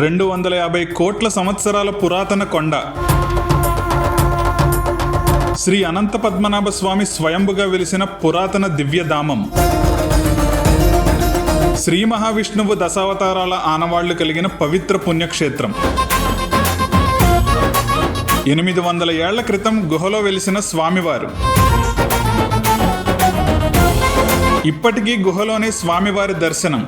రెండు వందల యాభై కోట్ల సంవత్సరాల పురాతన కొండ. శ్రీ అనంత పద్మనాభ స్వామి స్వయంభుగా వెలిసిన పురాతన దివ్యధామం శ్రీ మహావిష్ణువు దశావతారాల ఆనవాళ్ళు కలిగిన పవిత్ర పుణ్యక్షేత్రం. ఎనిమిది వందల ఏళ్ళ క్రితం గుహలో వెలిసిన స్వామివారు. ఇప్పటికీ గుహలోనే స్వామివారి దర్శనం.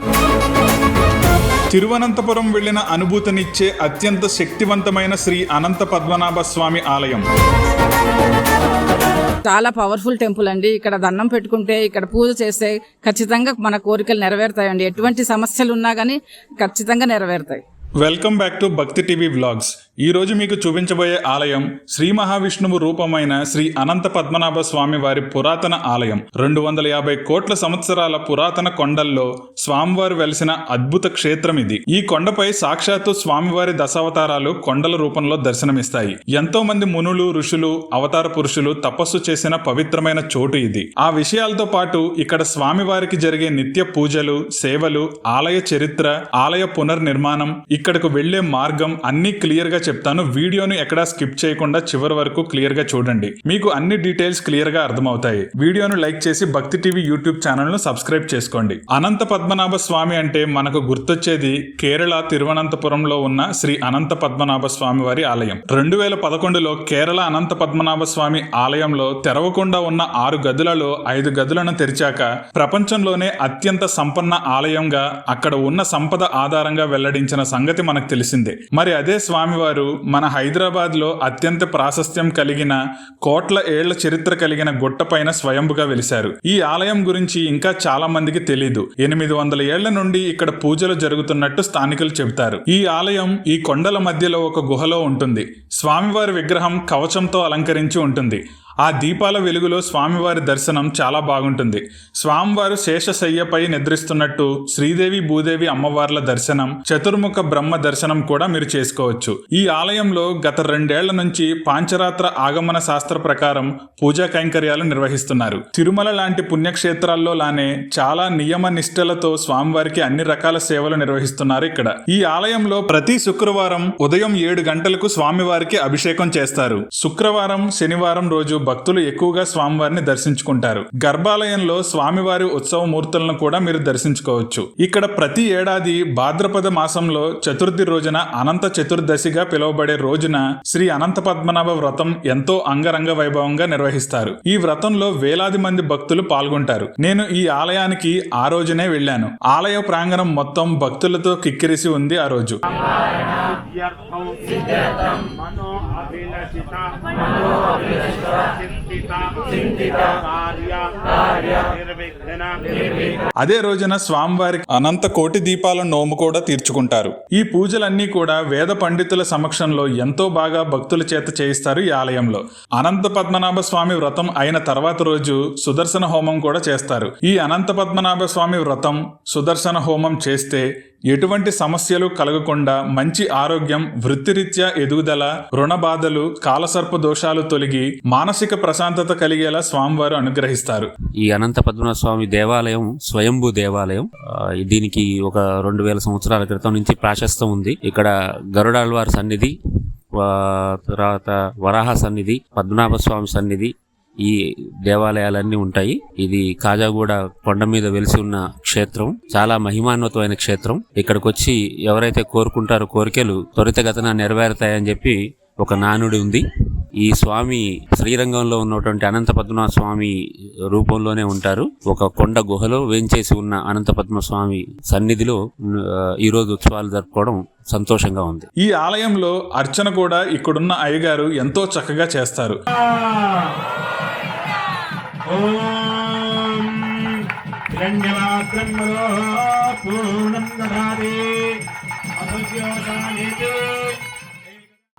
తిరువనంతపురం వెళ్ళిన అనుభూతినిచ్చే అత్యంత శక్తివంతమైన శ్రీ అనంత పద్మనాభ స్వామి ఆలయం. చాలా పవర్ఫుల్ టెంపుల్ అండి. ఇక్కడ దండం పెట్టుకుంటే ఇక్కడ పూజ చేస్తే ఖచ్చితంగా మన కోరికలు నెరవేరుతాయండి. ఎటువంటి సమస్యలు ఉన్నా కానీ ఖచ్చితంగా నెరవేరుతాయి. Welcome back to Bhakti TV vlogs ఈ రోజు మీకు చూపించబోయే ఆలయం శ్రీ మహావిష్ణువు రూపమైన శ్రీ అనంత పద్మనాభ స్వామి వారి పురాతన ఆలయం. రెండు వందల యాభై కోట్ల సంవత్సరాల పురాతన కొండల్లో స్వామివారు వెలిసిన అద్భుత క్షేత్రం ఇది. ఈ కొండపై సాక్షాత్తు స్వామివారి దశావతారాలు కొండల రూపంలో దర్శనమిస్తాయి. ఎంతో మంది మునులు ఋషులు అవతార పురుషులు తపస్సు చేసిన పవిత్రమైన చోటు ఇది. ఆ విషయాలతో పాటు ఇక్కడ స్వామివారికి జరిగే నిత్య పూజలు సేవలు ఆలయ చరిత్ర ఆలయ పునర్నిర్మాణం ఇక్కడకు వెళ్ళే మార్గం అన్ని క్లియర్గా చెప్తాను. వీడియోను ఎక్కడా స్కిప్ చేయకుండా చివరి వరకు క్లియర్గా చూడండి. మీకు అన్ని డీటెయిల్స్ క్లియర్గా అర్థమవుతాయి. వీడియోను లైక్ చేసి భక్తి టీవీ యూట్యూబ్ ఛానల్ను సబ్స్క్రైబ్ చేసుకోండి. అనంత పద్మనాభ స్వామి అంటే మనకు గుర్తొచ్చేది కేరళ తిరువనంతపురంలో ఉన్న శ్రీ అనంత పద్మనాభ స్వామి వారి ఆలయం. రెండు వేల పదకొండులో కేరళ అనంత పద్మనాభ స్వామి ఆలయంలో తెరవకుండా ఉన్న ఆరు గదులలో ఐదు గదులను తెరిచాక ప్రపంచంలోనే అత్యంత సంపన్న ఆలయంగా అక్కడ ఉన్న సంపద ఆధారంగా వెల్లడించిన సంగతి మనకు తెలిసిందే. మరి అదే స్వామివారు మన హైదరాబాద్లో అత్యంత ప్రాశస్త్యం కలిగిన కోట్ల ఏళ్ళ చరిత్ర కలిగిన గుట్టపైన స్వయంభుగా వెలిశారు. ఈ ఆలయం గురించి ఇంకా చాలా మందికి తెలీదు. ఎనిమిది వందల ఏళ్ళ నుండి ఇక్కడ పూజలు జరుగుతున్నట్టు స్థానికులు చెబుతారు. ఈ ఆలయం ఈ కొండల మధ్యలో ఒక గుహలో ఉంటుంది. స్వామివారి విగ్రహం కవచంతో అలంకరించి ఉంటుంది. ఆ దీపాల వెలుగులో స్వామివారి దర్శనం చాలా బాగుంటుంది. స్వామివారు శేషశయ్యపై నిద్రిస్తున్నట్టు శ్రీదేవి భూదేవి అమ్మవార్ల దర్శనం చతుర్ముఖ బ్రహ్మ దర్శనం కూడా మీరు చేసుకోవచ్చు. ఈ ఆలయంలో గత రెండేళ్ళ నుంచి పాంచరాత్ర ఆగమన శాస్త్ర ప్రకారం పూజా కైంకర్యాలు నిర్వహిస్తున్నారు. తిరుమల లాంటి పుణ్యక్షేత్రాల్లో లానే చాలా నియమ నిష్టలతో స్వామివారికి అన్ని రకాల సేవలు నిర్వహిస్తున్నారు ఇక్కడ. ఈ ఆలయంలో ప్రతి శుక్రవారం ఉదయం ఏడు గంటలకు స్వామివారికి అభిషేకం చేస్తారు. శుక్రవారం శనివారం రోజు భక్తులు ఎక్కువగా స్వామివారిని దర్శించుకుంటారు. గర్భాలయంలో స్వామివారి ఉత్సవ మూర్తులను కూడా మీరు దర్శించుకోవచ్చు. ఇక్కడ ప్రతి ఏడాది భాద్రపద మాసంలో చతుర్థి రోజున అనంత చతుర్దశిగా పిలువబడే రోజున శ్రీ అనంత పద్మనాభ వ్రతం ఎంతో అంగరంగ వైభవంగా నిర్వహిస్తారు. ఈ వ్రతంలో వేలాది మంది భక్తులు పాల్గొంటారు. నేను ఈ ఆలయానికి ఆ రోజునే వెళ్ళాను. ఆలయ ప్రాంగణం మొత్తం భక్తులతో కిక్కిరిసి ఉంది ఆ రోజు. అదే రోజున స్వామివారికి అనంత కోటి దీపాల నోము కూడా తీర్చుకుంటారు. ఈ పూజలన్నీ కూడా వేద పండితుల సమక్షంలో ఎంతో బాగా భక్తుల చేత చేయిస్తారు ఈ ఆలయంలో. అనంత పద్మనాభ స్వామి వ్రతం అయిన తర్వాత రోజు సుదర్శన హోమం కూడా చేస్తారు. ఈ అనంత పద్మనాభ స్వామి వ్రతం సుదర్శన హోమం చేస్తే ఎటువంటి సమస్యలు కలగకుండా మంచి ఆరోగ్యం వృత్తిరీత్యా ఎదుగుదల రుణ బాధలు కాలసర్ప దోషాలు తొలగి మానసిక ప్రశాంతత కలిగేలా స్వామివారు అనుగ్రహిస్తారు. ఈ అనంత పద్మనాభ స్వామి దేవాలయం స్వయంభూ దేవాలయం. దీనికి ఒక రెండు వేల సంవత్సరాల క్రితం నుంచి ప్రాశస్తం ఉంది. ఇక్కడ గరుడాళ్వారి సన్నిధి తర్వాత వరాహ సన్నిధి పద్మనాభ స్వామి సన్నిధి ఈ దేవాలయాలన్నీ ఉంటాయి. ఇది కాజాగూడ కొండ మీద వెలిసి ఉన్న క్షేత్రం. చాలా మహిమాన్వితమైన క్షేత్రం. ఇక్కడికి వచ్చి ఎవరైతే కోరుకుంటారో కోరికలు త్వరితగతన నెరవేరుతాయని చెప్పి ఒక నానుడి ఉంది. ఈ స్వామి శ్రీరంగంలో ఉన్నటువంటి అనంత పద్మనాభ స్వామి రూపంలోనే ఉంటారు. ఒక కొండ గుహలో వేంచేసి ఉన్న అనంత పద్మ స్వామి సన్నిధిలో ఈరోజు ఈ రోజు ఉత్సవాలు జరుపుకోవడం సంతోషంగా ఉంది. ఈ ఆలయంలో అర్చన కూడా ఇక్కడున్న అయ్యగారు ఎంతో చక్కగా చేస్తారు. ఓం హిరణ్యవాద్రం పూర్ణం దధాతి అసత్యోసానేతి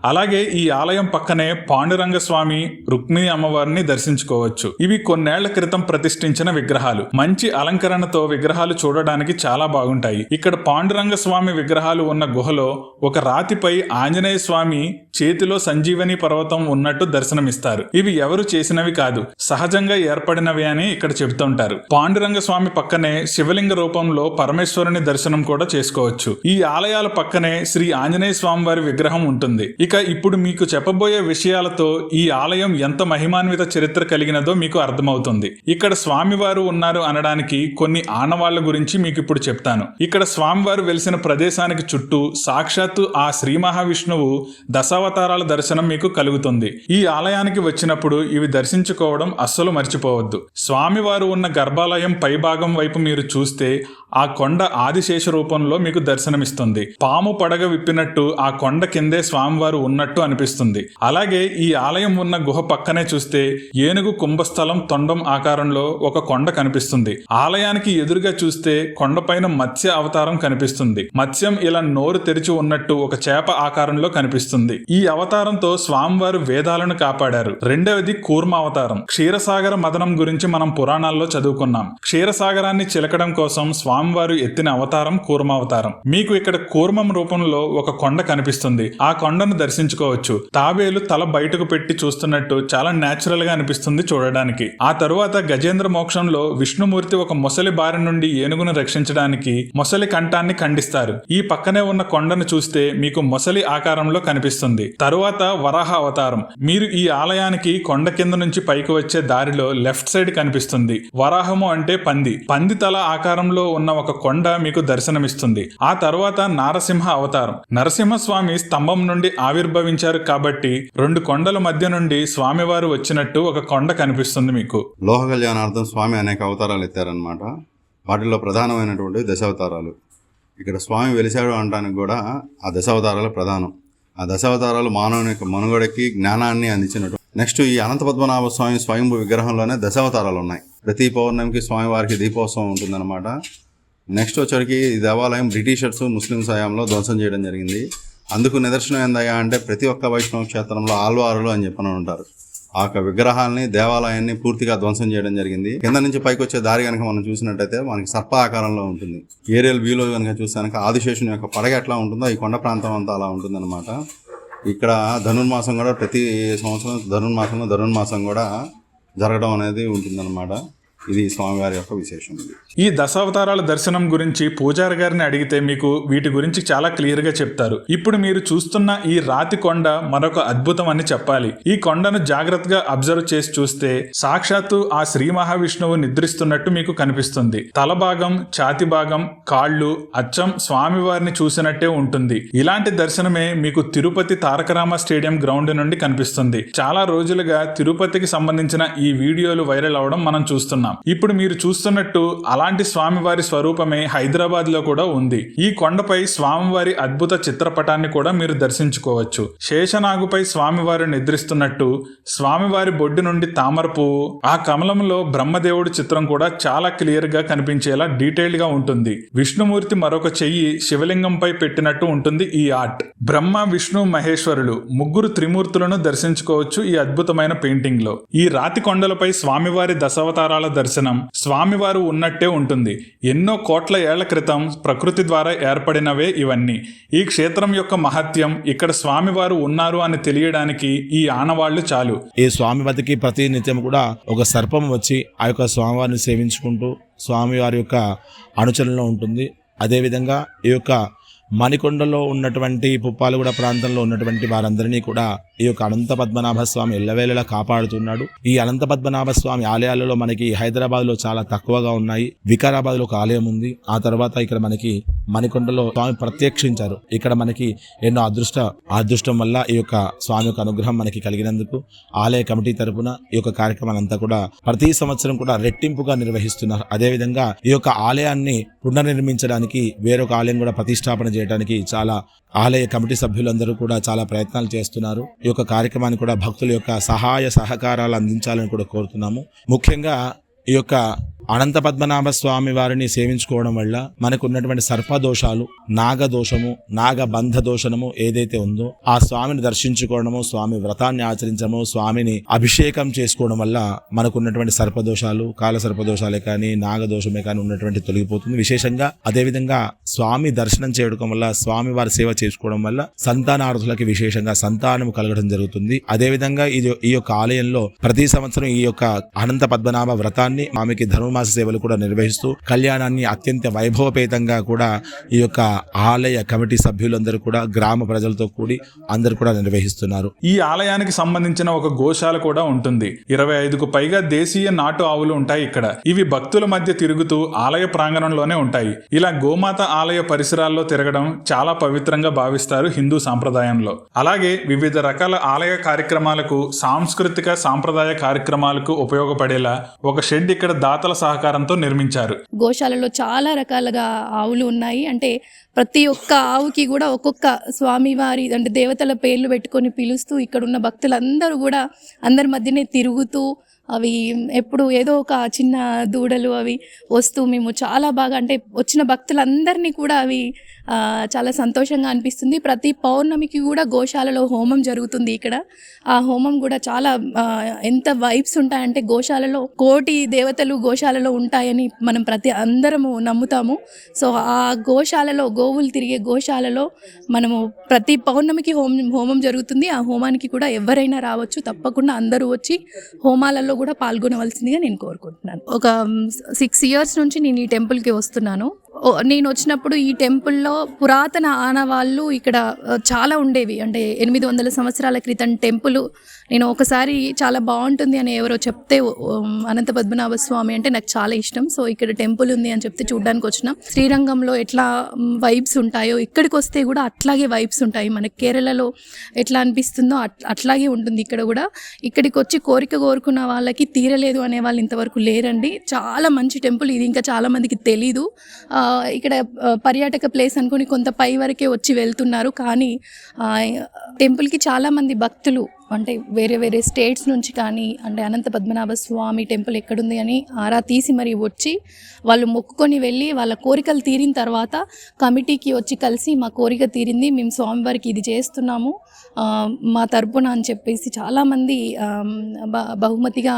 అలాగే ఈ ఆలయం పక్కనే పాండురంగ స్వామి రుక్మిణి అమ్మవారిని దర్శించుకోవచ్చు. ఇవి కొన్నేళ్ళ క్రితం ప్రతిష్ఠించిన విగ్రహాలు. మంచి అలంకరణతో విగ్రహాలు చూడడానికి చాలా బాగుంటాయి. ఇక్కడ పాండురంగ స్వామి విగ్రహాలు ఉన్న గుహలో ఒక రాతిపై ఆంజనేయ స్వామి చేతిలో సంజీవని పర్వతం ఉన్నట్టు దర్శనమిస్తారు. ఇవి ఎవరు చేసినవి కాదు. సహజంగా ఏర్పడినవి అని ఇక్కడ చెబుతుంటారు. పాండురంగ స్వామి పక్కనే శివలింగ రూపంలో పరమేశ్వరుని దర్శనం కూడా చేసుకోవచ్చు. ఈ ఆలయాల పక్కనే శ్రీ ఆంజనేయ స్వామి వారి విగ్రహం ఉంటుంది. ఇక ఇప్పుడు మీకు చెప్పబోయే విషయాలతో ఈ ఆలయం ఎంత మహిమాన్విత చరిత్ర కలిగినదో మీకు అర్థమవుతుంది. ఇక్కడ స్వామివారు ఉన్నారు అనడానికి కొన్ని ఆనవాళ్ళ గురించి మీకు ఇప్పుడు చెప్తాను. ఇక్కడ స్వామివారు వెలిసిన ప్రదేశానికి చుట్టూ సాక్షాత్తు ఆ శ్రీ మహావిష్ణువు దశావతారాల దర్శనం మీకు కలుగుతుంది. ఈ ఆలయానికి వచ్చినప్పుడు ఇవి దర్శించుకోవడం అస్సలు మర్చిపోవద్దు. స్వామివారు ఉన్న గర్భాలయం పైభాగం వైపు మీరు చూస్తే ఆ కొండ ఆదిశేష రూపంలో మీకు దర్శనమిస్తుంది. పాము పడగ విప్పినట్టు ఆ కొండ కిందే స్వామివారు ఉన్నట్టు అనిపిస్తుంది. అలాగే ఈ ఆలయం ఉన్న గుహ పక్కనే చూస్తే ఏనుగు కుంభస్థలం తొండం ఆకారంలో ఒక కొండ కనిపిస్తుంది. ఆలయానికి ఎదురుగా చూస్తే కొండపైన మత్స్య అవతారం కనిపిస్తుంది. మత్స్యం ఇలా నోరు తెరిచి ఉన్నట్టు ఒక చేప ఆకారంలో కనిపిస్తుంది. ఈ అవతారంతో స్వామివారు వేదాలను కాపాడారు. రెండవది కూర్మ అవతారం. క్షీరసాగర మదనం గురించి మనం పురాణాల్లో చదువుకున్నాం. క్షీరసాగరాన్ని చిలకడం కోసం స్వామివారు ఎత్తిన అవతారం కూర్మ అవతారం. మీకు ఇక్కడ కూర్మం రూపంలో ఒక కొండ కనిపిస్తుంది. ఆ కొండను దర్శించుకోవచ్చు. తాబేలు తల బయటకు పెట్టి చూస్తున్నట్టు చాలా న్యాచురల్గా అనిపిస్తుంది చూడడానికి. ఆ తరువాత గజేంద్ర మోక్షంలో విష్ణుమూర్తి ఒక మొసలి బారి నుండి ఏనుగును రక్షించడానికి మొసలి కంఠాన్ని ఖండిస్తారు. ఈ పక్కనే ఉన్న కొండను చూస్తే మీకు మొసలి ఆకారంలో కనిపిస్తుంది. తరువాత వరాహ అవతారం. మీరు ఈ ఆలయానికి కొండ కింద నుంచి పైకి వచ్చే దారిలో లెఫ్ట్ సైడ్ కనిపిస్తుంది. వరాహము అంటే పంది. పంది తల ఆకారంలో ఉన్న ఒక కొండ మీకు దర్శనమిస్తుంది. ఆ తరువాత నారసింహ అవతారం. నరసింహస్వామి స్తంభం నుండి ఆవిర్భవించారు కాబట్టి రెండు కొండల మధ్య నుండి స్వామివారు వచ్చినట్టు ఒక కొండ కనిపిస్తుంది మీకు. లోహ కళ్యాణార్థం స్వామి అనేక అవతారాలు ఎత్తారనమాట వాటిలో ప్రధానమైనటువంటి దశావతారాలు. ఇక్కడ స్వామి వెలిశాడు అనడానికి కూడా ఆ దశావతారాలు ప్రధానం. ఆ దశావతారాలు మానవుని యొక్క మనుగడకి జ్ఞానాన్ని అందించినట్టు. నెక్స్ట్ ఈ అనంత పద్మనాభ స్వామి స్వయంభు విగ్రహంలోనే దశావతారాలు ఉన్నాయి. ప్రతి పౌర్ణమికి స్వామివారికి దీపోత్సవం ఉంటుందన్నమాట. నెక్స్ట్ వచ్చరికి ఈ దేవాలయం బ్రిటిషర్స్ ముస్లిం హయాంలో ధ్వంసం చేయడం జరిగింది. అందుకు నిదర్శనం ఏందయ్యా అంటే ప్రతి ఒక్క వైష్ణవ క్షేత్రంలో ఆల్వారులు అని చెప్పని ఉంటారు. ఆ యొక్క విగ్రహాలని దేవాలయాన్ని పూర్తిగా ధ్వంసం చేయడం జరిగింది. కింద నుంచి పైకి వచ్చే దారి కనుక మనం చూసినట్టయితే మనకి సర్ప ఆకారంలో ఉంటుంది. ఏరియల్ వ్యూలో కనుక చూస్తే కనుక ఆదిశేషుని యొక్క పడగ ఎట్లా ఉంటుందో ఈ కొండ ప్రాంతం అంతా అలా ఉంటుందన్నమాట. ఇక్కడ ధనుర్మాసం కూడా ప్రతి సంవత్సరం ధనుర్మాసంలో ధనుర్మాసం కూడా జరగడం అనేది ఉంటుందన్నమాట. ఇది స్వామివారి యొక్క విశేషం ఈ దశావతారాల దర్శనం గురించి పూజారి గారిని అడిగితే మీకు వీటి గురించి చాలా క్లియర్గా చెప్తారు. ఇప్పుడు మీరు చూస్తున్న ఈ రాతి కొండ మరొక అద్భుతం అని చెప్పాలి. ఈ కొండను జాగ్రత్తగా అబ్జర్వ్ చేసి చూస్తే సాక్షాత్తు ఆ శ్రీ మహావిష్ణువు నిద్రిస్తున్నట్టు మీకు కనిపిస్తుంది. తల భాగం ఛాతి భాగం కాళ్ళు అచ్చం స్వామివారిని చూసినట్టే ఉంటుంది. ఇలాంటి దర్శనమే మీకు తిరుపతి తారకరామ స్టేడియం గ్రౌండ్ నుండి కనిపిస్తుంది. చాలా రోజులుగా తిరుపతికి సంబంధించిన ఈ వీడియోలు వైరల్ అవడం మనం చూస్తున్నాం. ఇప్పుడు మీరు చూస్తున్నట్టు అలాంటి స్వామివారి స్వరూపమే హైదరాబాద్లో కూడా ఉంది. ఈ కొండపై స్వామివారి అద్భుత చిత్రపటాన్ని కూడా మీరు దర్శించుకోవచ్చు. శేషనాగుపై స్వామివారు నిద్రిస్తున్నట్టు స్వామివారి బొడ్డు నుండి తామర పువ్వు ఆ కమలంలో బ్రహ్మదేవుడి చిత్రం కూడా చాలా క్లియర్గా కనిపించేలా డీటెయిల్గా ఉంటుంది. విష్ణుమూర్తి మరొక చెయ్యి శివలింగంపై పెట్టినట్టు ఉంటుంది ఈ ఆర్ట్. బ్రహ్మ విష్ణు మహేశ్వరులు ముగ్గురు త్రిమూర్తులను దర్శించుకోవచ్చు ఈ అద్భుతమైన పెయింటింగ్లో ఈ రాతి కొండలపై స్వామివారి దశావతారాల దర్శనం. స్వామివారు ఉన్నట్టే ఉంటుంది. ఎన్నో కోట్ల ఏళ్ళ క్రితం ప్రకృతి ద్వారా ఏర్పడినవే ఇవన్నీ. ఈ క్షేత్రం యొక్క మహత్యం ఇక్కడ స్వామివారు ఉన్నారు అని తెలియడానికి ఈ ఆనవాళ్ళు చాలు. ఈ స్వామి వద్దకి ప్రతి నిత్యం కూడా ఒక సర్పం వచ్చి ఆ యొక్క స్వామివారిని సేవించుకుంటూ స్వామివారి యొక్క అనుచరణలో ఉంటుంది. అదేవిధంగా ఈ యొక్క మణికొండలో ఉన్నటువంటి పుప్పాలగూడ ప్రాంతంలో ఉన్నటువంటి వారందరినీ కూడా ఈ యొక్క అనంత పద్మనాభ స్వామి ఎల్లవేళలా కాపాడుతున్నాడు. ఈ అనంత పద్మనాభ స్వామి ఆలయాలలో మనకి హైదరాబాద్లో చాలా తక్కువగా ఉన్నాయి. వికారాబాద్లో ఒక ఆలయం ఉంది. ఆ తర్వాత ఇక్కడ మనకి మణికొండలో స్వామి ప్రత్యక్షించారు. ఇక్కడ మనకి ఎన్నో అదృష్ట అదృష్టం వల్ల ఈ యొక్క స్వామి యొక్క అనుగ్రహం మనకి కలిగినందుకు ఆలయ కమిటీ తరపున ఈ యొక్క కార్యక్రమాన్ని అంతా కూడా ప్రతి సంవత్సరం కూడా రెట్టింపుగా నిర్వహిస్తున్నారు. అదేవిధంగా ఈ యొక్క ఆలయాన్ని పునర్నిర్మించడానికి వేరొక ఆలయం కూడా ప్రతిష్టాపన చేయడానికి చాలా ఆలయ కమిటీ సభ్యులందరూ కూడా చాలా ప్రయత్నాలు చేస్తున్నారు. ఈ యొక్క కార్యక్రమాన్ని కూడా భక్తుల యొక్క సహాయ సహకారాలు అందించాలని కూడా కోరుతున్నాము. ముఖ్యంగా ఈ యొక్క అనంత పద్మనాభ స్వామి వారిని సేవించుకోవడం వల్ల మనకు ఉన్నటువంటి సర్పదోషాలు నాగదోషము నాగబంధ దోషము ఏదైతే ఉందో ఆ స్వామిని దర్శించుకోవడము స్వామి వ్రతాన్ని ఆచరించడము స్వామిని అభిషేకం చేసుకోవడం వల్ల మనకు ఉన్నటువంటి సర్పదోషాలు కాల సర్పదోషాలే కానీ నాగదోషమే కానీ ఉన్నటువంటి తొలగిపోతుంది. విశేషంగా అదేవిధంగా స్వామి దర్శనం చేయడం వల్ల స్వామి వారి సేవ చేసుకోవడం వల్ల సంతానార్థులకి విశేషంగా సంతానం కలగడం జరుగుతుంది. అదేవిధంగా ఇది ఈ యొక్క ఆలయంలో ప్రతి సంవత్సరం ఈ యొక్క అనంత పద్మనాభ వ్రతాన్ని ఆమెకి ధనుర్మాస సేవలు కూడా నిర్వహిస్తూ కళ్యాణాన్ని అత్యంత వైభవపేతంగా కూడా ఈ యొక్క ఆలయ కమిటీ సభ్యులందరూ కూడా గ్రామ ప్రజలతో కూడి అందరూ కూడా నిర్వహిస్తున్నారు. ఈ ఆలయానికి సంబంధించిన ఒక గోశాల కూడా ఉంటుంది. ఇరవై ఐదుకు పైగా దేశీయ నాటు ఆవులు ఉంటాయి ఇక్కడ. ఇవి భక్తుల మధ్య తిరుగుతూ ఆలయ ప్రాంగణంలోనే ఉంటాయి. ఇలా గోమాత ఆలయ పరిసరాల్లో తిరగడం చాలా పవిత్రంగా భావిస్తారు హిందూ సాంప్రదాయంలో. అలాగే వివిధ రకాల ఆలయ కార్యక్రమాలకు సాంస్కృతిక సాంప్రదాయ కార్యక్రమాలకు ఉపయోగపడేలా ఒక షెడ్ ఇక్కడ దాతల సహకారంతో నిర్మించారు. గోశాలలో చాలా రకాలుగా ఆవులు ఉన్నాయి. అంటే ప్రతి ఒక్క ఆవుకి కూడా ఒక్కొక్క స్వామివారి అంటే దేవతల పేర్లు పెట్టుకొని పిలుస్తూ ఇక్కడ ఉన్న భక్తులందరూ కూడా అందరి మధ్యనే తిరుగుతూ అవి ఎప్పుడు ఏదో ఒక చిన్న దూడలు అవి వస్తూ మేము చాలా బాగా అంటే వచ్చిన భక్తులందరినీ కూడా అవి చాలా సంతోషంగా అనిపిస్తుంది. ప్రతి పౌర్ణమికి కూడా గోశాలలో హోమం జరుగుతుంది ఇక్కడ. ఆ హోమం కూడా చాలా ఎంత వైబ్స్ ఉంటాయంటే గోశాలలో కోటి దేవతలు గోశాలలో ఉంటాయని మనం ప్రతి అందరము నమ్ముతాము. సో ఆ గోశాలలో గోవులు తిరిగే గోశాలలో మనము ప్రతి పౌర్ణమికి హోమం హోమం జరుగుతుంది. ఆ హోమానికి కూడా ఎవరైనా రావచ్చు. తప్పకుండా అందరూ వచ్చి హోమాలలో కూడా పాల్గొనవలసిందిగా నేను కోరుకుంటున్నాను. ఒక సిక్స్ ఇయర్స్ నుంచి నేను ఈ టెంపుల్కి వస్తున్నాను. నేను వచ్చినప్పుడు ఈ టెంపుల్లో పురాతన ఆనవాళ్ళు ఇక్కడ చాలా ఉండేవి. అంటే ఎనిమిది వందల సంవత్సరాల క్రితం టెంపుల్ నేను ఒకసారి చాలా బాగుంటుంది అని ఎవరో చెప్తే అనంత పద్మనాభ స్వామి అంటే నాకు చాలా ఇష్టం. సో ఇక్కడ టెంపుల్ ఉంది అని చెప్తే చూడడానికి వచ్చినాం. శ్రీరంగంలో ఎట్లా వైబ్స్ ఉంటాయో ఇక్కడికి వస్తే కూడా అట్లాగే వైబ్స్ ఉంటాయి. మనకి కేరళలో ఎట్లా అనిపిస్తుందో అట్- అట్లాగే ఉంటుంది ఇక్కడ కూడా. ఇక్కడికి వచ్చి కోరిక కోరుకున్న వాళ్ళకి తీరలేదు అనే వాళ్ళు ఇంతవరకు లేరండి. చాలా మంచి టెంపుల్. ఇది ఇంకా చాలా మందికి తెలీదు. ఇక్కడ పర్యాటక ప్లేస్ అనుకుని కొంత పై వరకే వచ్చి వెళ్తున్నారు. కానీ టెంపుల్కి చాలామంది భక్తులు అంటే వేరే వేరే స్టేట్స్ నుంచి కానీ అంటే అనంత పద్మనాభ స్వామి టెంపుల్ ఎక్కడుంది అని ఆరా తీసి మరి వచ్చి వాళ్ళు మొక్కుకొని వెళ్ళి వాళ్ళ కోరికలు తీరిన తర్వాత కమిటీకి వచ్చి కలిసి మా కోరిక తీరింది మేము స్వామివారికి ఇది చేస్తున్నాము మా తరపున అని చెప్పేసి చాలామంది బహుమతిగా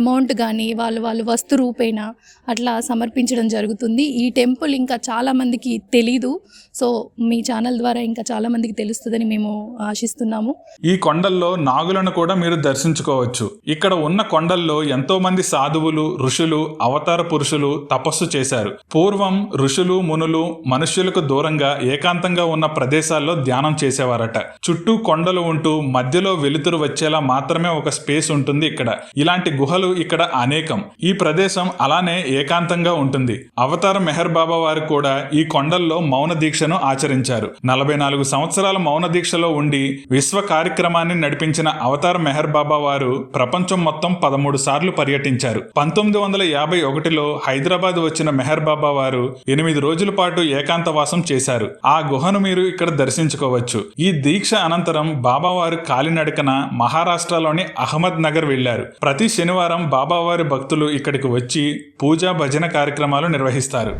అమౌంట్ కానీ వాళ్ళు వాళ్ళు వస్తు రూపేణ అట్లా సమర్పించడం జరుగుతుంది. ఈ టెంపుల్ ఇంకా చాలామందికి తెలీదు సో మీ ఛానల్ ద్వారా ఇంకా చాలామందికి తెలుస్తుందని మేము ఆశిస్తున్నాము. ఈ కొండల్లో నాగులను కూడా మీరు దర్శించుకోవచ్చు. ఇక్కడ ఉన్న కొండల్లో ఎంతో మంది సాధువులు ఋషులు అవతార పురుషులు తపస్సు చేశారు. పూర్వం ఋషులు మునులు మనుష్యులకు దూరంగా ఏకాంతంగా ఉన్న ప్రదేశాల్లో ధ్యానం చేసేవారట. చుట్టూ కొండలు ఉంటూ మధ్యలో వెలుతురు వచ్చేలా మాత్రమే ఒక స్పేస్ ఉంటుంది ఇక్కడ. ఇలాంటి గుహలు ఇక్కడ అనేకం. ఈ ప్రదేశం అలానే ఏకాంతంగా ఉంటుంది. అవతార మెహర్ బాబా వారు కూడా ఈ కొండల్లో మౌన దీక్షను ఆచరించారు. నలభై నాలుగు సంవత్సరాల మౌన దీక్షలో ఉండి విశ్వ కార్యక్రమాన్ని నడిపించిన అవతార్ మెహర్ బాబా వారు ప్రపంచం మొత్తం పదమూడు సార్లు పర్యటించారు. పంతొమ్మిది వందల యాభై ఒకటిలో హైదరాబాద్ వచ్చిన మెహర్ బాబా వారు ఎనిమిది రోజుల పాటు ఏకాంతవాసం చేశారు. ఆ గుహను మీరు ఇక్కడ దర్శించుకోవచ్చు. ఈ దీక్ష అనంతరం బాబావారు కాలినడకన మహారాష్ట్రలోని అహ్మద్ నగర్ వెళ్ళారు ప్రతి శనివారం బాబావారి భక్తులు ఇక్కడికి వచ్చి పూజా భజన కార్యక్రమాలు నిర్వహిస్తారు.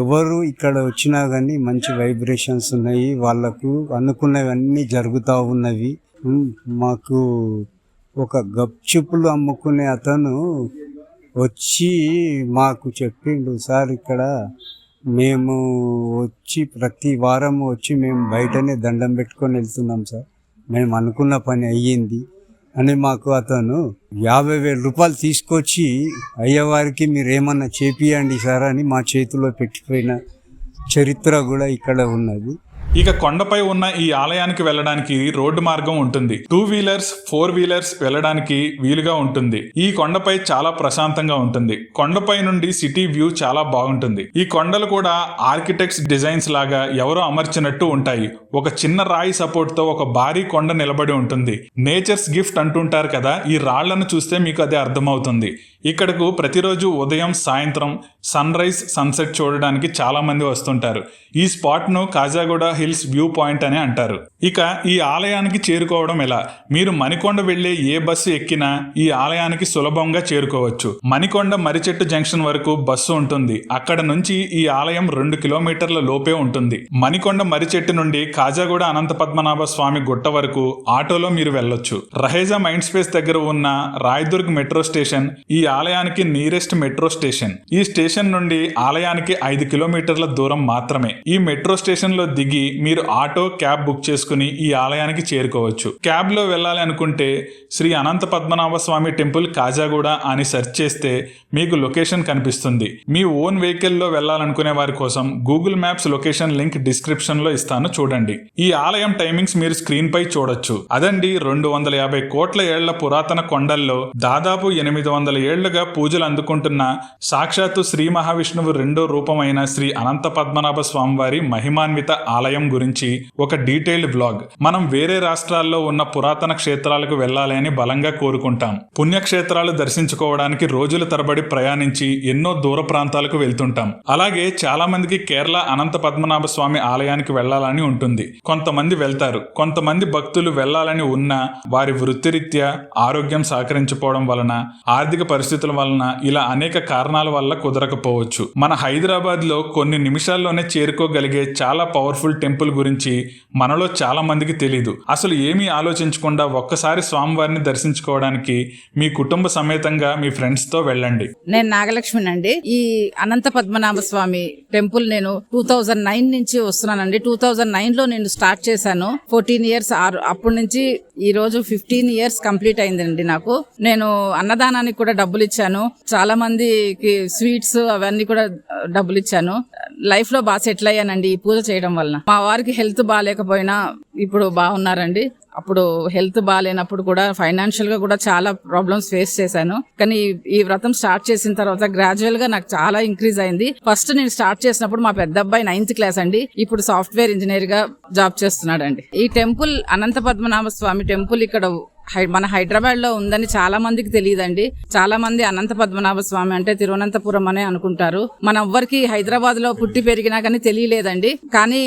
ఎవరు ఇక్కడ వచ్చినా కానీ మంచి వైబ్రేషన్స్ ఉన్నాయి. వాళ్ళకు అనుకున్నవన్నీ జరుగుతూ ఉన్నవి. మాకు ఒక గప్చుప్పులు అమ్ముకునే అతను వచ్చి మాకు చెప్పిండు సార్ ఇక్కడ మేము వచ్చి ప్రతి వారం వచ్చి మేము బయటనే దండం పెట్టుకొని వెళ్తున్నాం సార్. మేము అనుకున్న పని అయ్యింది. అని మాకు అతను యాభై వేల రూపాయలు తీసుకొచ్చి అయ్యవారికి మీరు ఏమన్నా చేపియండి సార్ అని మా చేతిలో పెట్టిపోయిన చరిత్ర కూడా ఇక్కడ ఉన్నది. ఇక కొండపై ఉన్న ఈ ఆలయానికి వెళ్ళడానికి రోడ్డు మార్గం ఉంటుంది. టూ వీలర్స్ ఫోర్ వీలర్స్ వెళ్ళడానికి వీలుగా ఉంటుంది. ఈ కొండపై చాలా ప్రశాంతంగా ఉంటుంది. కొండపై నుండి సిటీ వ్యూ చాలా బాగుంటుంది. ఈ కొండలు కూడా ఆర్కిటెక్ట్స్ డిజైన్స్ లాగా ఎవరో అమర్చినట్టు ఉంటాయి. ఒక చిన్న రాయి సపోర్ట్తో ఒక భారీ కొండ నిలబడి ఉంటుంది. నేచర్స్ గిఫ్ట్ అంటుంటారు కదా ఈ రాళ్ళను చూస్తే మీకు అదే అర్థమవుతుంది. ఇక్కడకు ప్రతిరోజు ఉదయం సాయంత్రం సన్ రైజ్ సన్సెట్ చూడడానికి చాలామంది వస్తుంటారు. ఈ స్పాట్ను కాజాగూడ హిల్స్ వ్యూ పాయింట్ అని అంటారు. ఇక ఈ ఆలయానికి చేరుకోవడం ఎలా? మీరు మణికొండ వెళ్ళే ఏ బస్సు ఎక్కినా ఈ ఆలయానికి సులభంగా చేరుకోవచ్చు. మణికొండ మరిచెట్టు జంక్షన్ వరకు బస్సు ఉంటుంది. అక్కడ నుంచి ఈ ఆలయం రెండు కిలోమీటర్ల లోపే ఉంటుంది. మణికొండ మరిచెట్టు నుండి కాజాగూడ అనంత పద్మనాభ స్వామి గుట్ట వరకు ఆటోలో మీరు వెళ్ళొచ్చు. రహేజా మైండ్ స్పేస్ దగ్గర ఉన్న రాయదుర్గ్ మెట్రో స్టేషన్ ఈ ఆలయానికి నియరెస్ట్ మెట్రో స్టేషన్ ఈ స్టేషన్ నుండి ఆలయానికి ఐదు కిలోమీటర్ల దూరం మాత్రమే. ఈ మెట్రో స్టేషన్లో దిగి మీరు ఆటో క్యాబ్ బుక్ చేసుకుని ఈ ఆలయానికి చేరుకోవచ్చు. క్యాబ్లో వెళ్ళాలి అనుకుంటే శ్రీ అనంత పద్మనాభ స్వామి టెంపుల్ కాజాగూడ అని సెర్చ్ చేస్తే మీకు లొకేషన్ కనిపిస్తుంది. మీ ఓన్ వెహికల్లో వెళ్ళాలనుకునే వారి కోసం గూగుల్ మ్యాప్స్ లొకేషన్ లింక్ డిస్క్రిప్షన్లో ఇస్తాను చూడండి. ఈ ఆలయం టైమింగ్స్ మీరు స్క్రీన్ పై చూడొచ్చు. అదండి రెండు వందల యాభై కోట్ల ఏళ్ళ పురాతన కొండల్లో దాదాపు ఎనిమిది వందల ఏళ్ళుగా పూజలు అందుకుంటున్న సాక్షాత్తు శ్రీ మహావిష్ణువు రెండో రూపమైన శ్రీ అనంత పద్మనాభ స్వామివారి మహిమాన్విత ఆలయం గురించి ఒక డీటెయిల్డ్ బ్లాగ్. మనం వేరే రాష్ట్రాల్లో ఉన్న పురాతన క్షేత్రాలకు వెళ్ళాలి అని బలంగా కోరుకుంటాం. పుణ్యక్షేత్రాలు దర్శించుకోవడానికి రోజుల తరబడి ప్రయాణించి ఎన్నో దూర ప్రాంతాలకు వెళ్తుంటాం. అలాగే చాలా మందికి కేరళ అనంత పద్మనాభ స్వామి ఆలయానికి వెళ్ళాలని ఉంటుంది. కొంతమంది వెళ్తారు. కొంతమంది భక్తులు వెళ్ళాలని ఉన్నా వారి వృత్తిరీత్యా ఆరోగ్యం సహకరించుకోవడం వలన ఆర్థిక పరిస్థితి పరిస్థితుల వలన ఇలా అనేక కారణాల వల్ల కుదరకపోవచ్చు. మన హైదరాబాద్లో కొన్ని నిమిషాల్లోనే చేరుకోగలిగే చాలా పవర్ఫుల్ టెంపుల్ గురించి మనలో చాలా మందికి తెలియదు అసలు ఏమీ ఆలోచించకుండా ఒక్కసారి స్వామివారిని దర్శించుకోవడానికి మీ కుటుంబ సమేతంగా మీ ఫ్రెండ్స్తో వెళ్ళండి. నేను నాగలక్ష్మిని అండి. ఈ అనంత పద్మనాభ స్వామి టెంపుల్ నేను టూ థౌజండ్ నైన్ నుంచి వస్తున్నానండి. టూ థౌజండ్ నైన్లో నేను స్టార్ట్ చేశాను. ఫోర్టీన్ ఇయర్స్ ఆరు అప్పటి నుంచి ఈ రోజు ఫిఫ్టీన్ ఇయర్స్ కంప్లీట్ అయిందండి నాకు. నేను అన్నదానానికి కూడా డబ్బులు ఇచ్చాను చాలా మందికి స్వీట్స్ అవన్నీ కూడా డబ్బులు ఇచ్చాను లైఫ్లో బాగా సెటిల్ అయ్యానండి ఈ పూజ చేయడం వలన. మా వారికి హెల్త్ బాగాలేకపోయినా ఇప్పుడు బాగున్నారండి. అప్పుడు హెల్త్ బాగాలేనప్పుడు కూడా ఫైనాన్షియల్గా కూడా చాలా ప్రాబ్లమ్స్ ఫేస్ చేశాను. కానీ ఈ- వ్రతం స్టార్ట్ చేసిన తర్వాత గ్రాడ్యువల్గా నాకు చాలా ఇంక్రీజ్ అయింది. ఫస్ట్ నేను స్టార్ట్ చేసినప్పుడు మా పెద్ద అబ్బాయి నైన్త్ క్లాస్ అండి. ఇప్పుడు సాఫ్ట్వేర్ ఇంజనీర్గా జాబ్ చేస్తున్నాడు అండి ఈ టెంపుల్ అనంత పద్మనాభ స్వామి టెంపుల్ ఇక్కడ మన హైదరాబాద్లో ఉందని చాలా మందికి తెలియదండి. చాలా మంది అనంత పద్మనాభ స్వామి అంటే తిరువనంతపురం అనే అనుకుంటారు. మన ఎవ్వరికి హైదరాబాద్లో పుట్టి పెరిగినా కానీ తెలియలేదండి. కానీ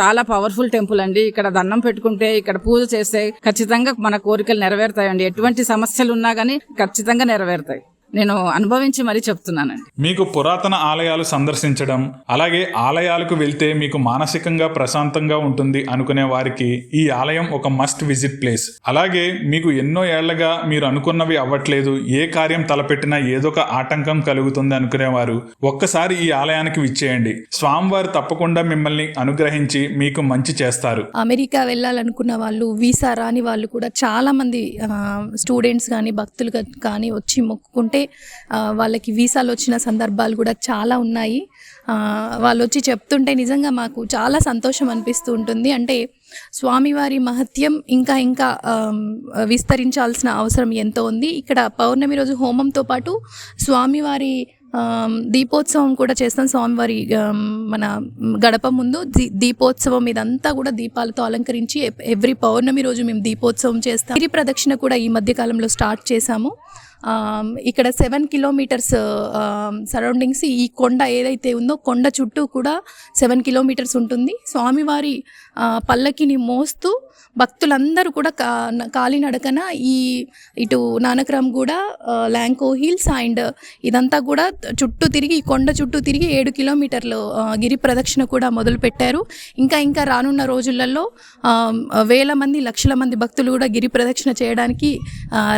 చాలా పవర్ఫుల్ టెంపుల్ అండి. ఇక్కడ దండం పెట్టుకుంటే ఇక్కడ పూజ చేస్తే ఖచ్చితంగా మన కోరికలు నెరవేరుతాయండి. ఎటువంటి సమస్యలు ఉన్నా కానీ ఖచ్చితంగా నెరవేరుతాయి. నేను అనుభవించి మరీ చెప్తున్నానండి. మీకు పురాతన ఆలయాలు సందర్శించడం అలాగే ఆలయాలకు వెళ్తే మీకు మానసికంగా ప్రశాంతంగా ఉంటుంది అనుకునే వారికి ఈ ఆలయం ఒక మస్ట్ విజిట్ ప్లేస్. అలాగే మీకు ఎన్నో ఏళ్ళగా మీరు అనుకున్నవి అవ్వట్లేదు ఏ కార్యం తలపెట్టినా ఏదో ఒక ఆటంకం కలుగుతుంది అనుకునేవారు ఒక్కసారి ఈ ఆలయానికి విచ్చేయండి. స్వామివారు తప్పకుండా మిమ్మల్ని అనుగ్రహించి మీకు మంచి చేస్తారు. అమెరికా వెళ్ళాలనుకున్న వాళ్ళు వీసా రాని వాళ్ళు కూడా చాలా మంది స్టూడెంట్స్ కానీ భక్తులు కానీ వచ్చి మొక్కుకుంటే ఆ, వాళ్ళకి వీసాలు వచ్చిన సందర్భాలు కూడా చాలా ఉన్నాయి. వాళ్ళు వచ్చి చెప్తుంటే నిజంగా మాకు చాలా సంతోషం అనిపిస్తూ ఉంటుంది. అంటే స్వామివారి మహత్యం ఇంకా ఇంకా విస్తరించాల్సిన అవసరం ఎంతో ఉంది. ఇక్కడ పౌర్ణమి రోజు హోమంతో పాటు స్వామివారి దీపోత్సవం కూడా చేస్తాం. స్వామివారి మన గడప ముందు దీ- దీపోత్సవం ఇదంతా కూడా దీపాలతో అలంకరించి ఎవ్- ఎవ్రీ పౌర్ణమి రోజు మేము దీపోత్సవం చేస్తాం. గిరి ప్రదక్షిణ కూడా ఈ మధ్య కాలంలో స్టార్ట్ చేశాము. ఇక్కడ సెవెన్ కిలోమీటర్స్ సరౌండింగ్స్ ఈ కొండ ఏదైతే ఉందో కొండ చుట్టూ కూడా సెవెన్ కిలోమీటర్స్ ఉంటుంది. స్వామివారి పల్లకిని మోస్తూ భక్తులందరూ కూడా కా కాలినడకన ఈ ఇటు నానక్రామ్ కూడా ల్యాంకో హిల్స్ అండ్ ఇదంతా కూడా చుట్టూ తిరిగి ఈ కొండ చుట్టూ తిరిగి ఏడు కిలోమీటర్లు గిరి ప్రదక్షిణ కూడా మొదలు పెట్టారు ఇంకా ఇంకా రానున్న రోజులలో వేల మంది లక్షల మంది భక్తులు కూడా గిరి ప్రదక్షిణ చేయడానికి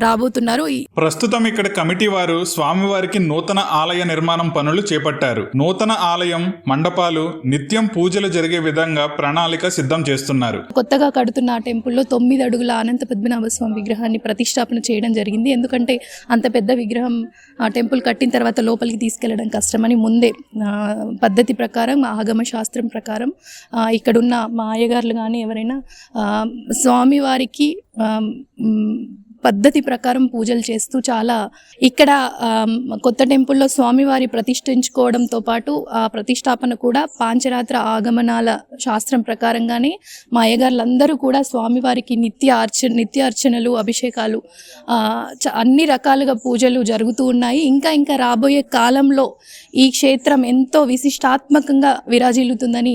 రాబోతున్నారు. ప్రస్తుతం ఇక్కడ కమిటీ వారు స్వామివారికి నూతన ఆలయ నిర్మాణం పనులు చేపట్టారు. నూతన ఆలయం మండపాలు నిత్యం పూజలు జరిగే విధంగా ప్రణాళిక సిద్ధం చేస్తున్నారు. కొత్తగా కడుతున్న ఆ టెంపుల్లో తొమ్మిది అడుగుల అనంత పద్మనాభ స్వామి విగ్రహాన్ని ప్రతిష్టాపన చేయడం జరిగింది. ఎందుకంటే అంత పెద్ద విగ్రహం ఆ టెంపుల్ కట్టిన తర్వాత లోపలికి తీసుకెళ్ళడం కష్టమని ముందే పద్ధతి ప్రకారం ఆగమ శాస్త్రం ప్రకారం ఇక్కడున్న మా అయ్యగారులు కానీ ఎవరైనా స్వామివారికి పద్ధతి ప్రకారం పూజలు చేస్తూ చాలా ఇక్కడ కొత్త టెంపుల్లో స్వామివారి ప్రతిష్ఠించుకోవడంతో పాటు ఆ ప్రతిష్టాపన కూడా పాంచరాత్ర ఆగమనాల శాస్త్రం ప్రకారంగానే మా అయ్యగారులందరూ కూడా స్వామివారికి నిత్య అర్చ నిత్య అర్చనలు అభిషేకాలు చ- అన్ని రకాలుగా పూజలు జరుగుతూ ఉన్నాయి. ఇంకా ఇంకా రాబోయే కాలంలో ఈ క్షేత్రం ఎంతో విశిష్టాత్మకంగా విరాజిల్లుతుందని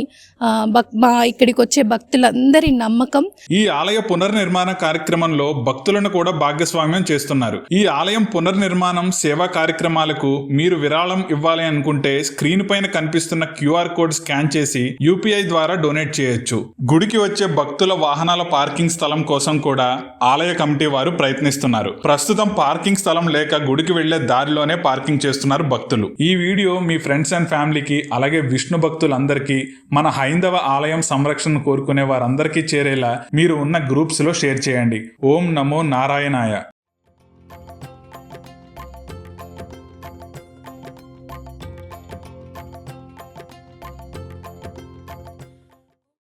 భక్ మా ఇక్కడికి వచ్చే భక్తులందరి నమ్మకం. ఈ ఆలయ పునర్నిర్మాణ కార్యక్రమంలో భక్తులను కూడా భాగస్వామ్యం చేస్తున్నారు. ఈ ఆలయం పునర్నిర్మాణం సేవా కార్యక్రమాలకు మీరు విరాళం ఇవ్వాలి అనుకుంటే స్క్రీన్ పైన కనిపిస్తున్న క్యూఆర్ కోడ్ స్కాన్ చేసి యూపీఐ ద్వారా డొనేట్ చేయొచ్చు. గుడికి వచ్చే భక్తుల వాహనాల పార్కింగ్ స్థలం కోసం కూడా ఆలయ కమిటీ వారు ప్రయత్నిస్తున్నారు. ప్రస్తుతం పార్కింగ్ స్థలం లేక గుడికి వెళ్ళే దారిలోనే పార్కింగ్ చేస్తున్నారు భక్తులు. ఈ వీడియో మీ ఫ్రెండ్స్ అండ్ ఫ్యామిలీకి అలాగే విష్ణు భక్తులందరికీ మన హైందవ ఆలయం సంరక్షణ కోరుకునే వారందరికీ చేరేలా మీరు ఉన్న గ్రూప్స్లో షేర్ చేయండి. ఓం నమో నారాయణ നാരായണായ